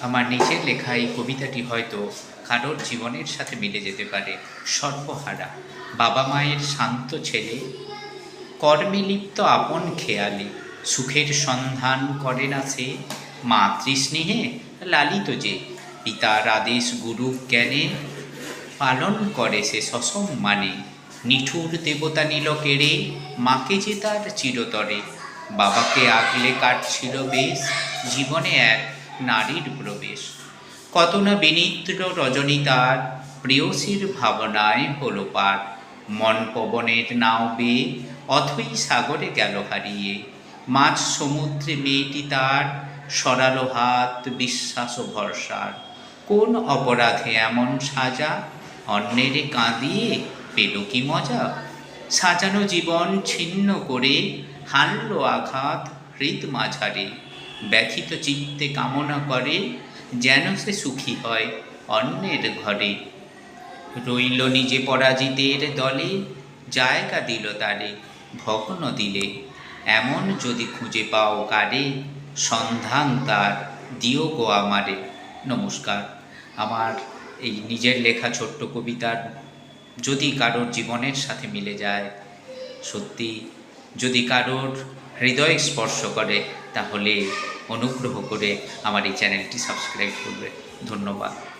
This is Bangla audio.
আমার নিজের লেখা এই কবিতাটি হয়তো কারোর জীবনের সাথে মিলে যেতে পারে। সর্বহারা, বাবা মায়ের শান্ত ছেলে, কর্মে লিপ্ত আপন খেয়ালে, সুখের সন্ধান করে না সে। মাতৃস্নেহে লালিত যে, পিতার আদেশ গুরু জ্ঞানে। পালন করে সে সসম্মানে নিঠুর দেবতা নিল কেড়ে মাকে যে তার চিরতরে। বাবাকে আগলে কাটছিল বেশ, জীবনে এক নারীর প্রবেশ কত না বিনিদ্র রজনী তার, প্রেয়সীর ভাবনায় হল পার। মন পবনের নাও বেয়ে অথই সাগরে গেল হারিয়ে। মাঝ সমুদ্রে মেয়েটি তার, সরালো হাত বিশ্বাস ও ভরসার। কোন অপরাধে এমন সাজা, অন্যেরে কাঁদিয়ে পেল কি মজা? সাজানো জীবন ছিন্ন করে হানলো আঘাত হৃদ মাঝারে। ব্যথিত চিত্তে কামনা করে যেন সে সুখী হয় অন্যের ঘরে। রইল নিজে পরাজিতের দলে, জায়গা দিল তারে, ভগ্ন দিলে। এমন যদি খুঁজে পাও কারে, সন্ধান তার দিও গো আমারে। নমস্কার। আমার এই নিজের লেখা ছোট্ট কবিতার যদি কারোর জীবনের সাথে মিলে যায়, সত্যি যদি কারোর হৃদয় স্পর্শ করে তাহলে অনুগ্রহ করে আমার এই চ্যানেলটি সাবস্ক্রাইব করবে। ধন্যবাদ।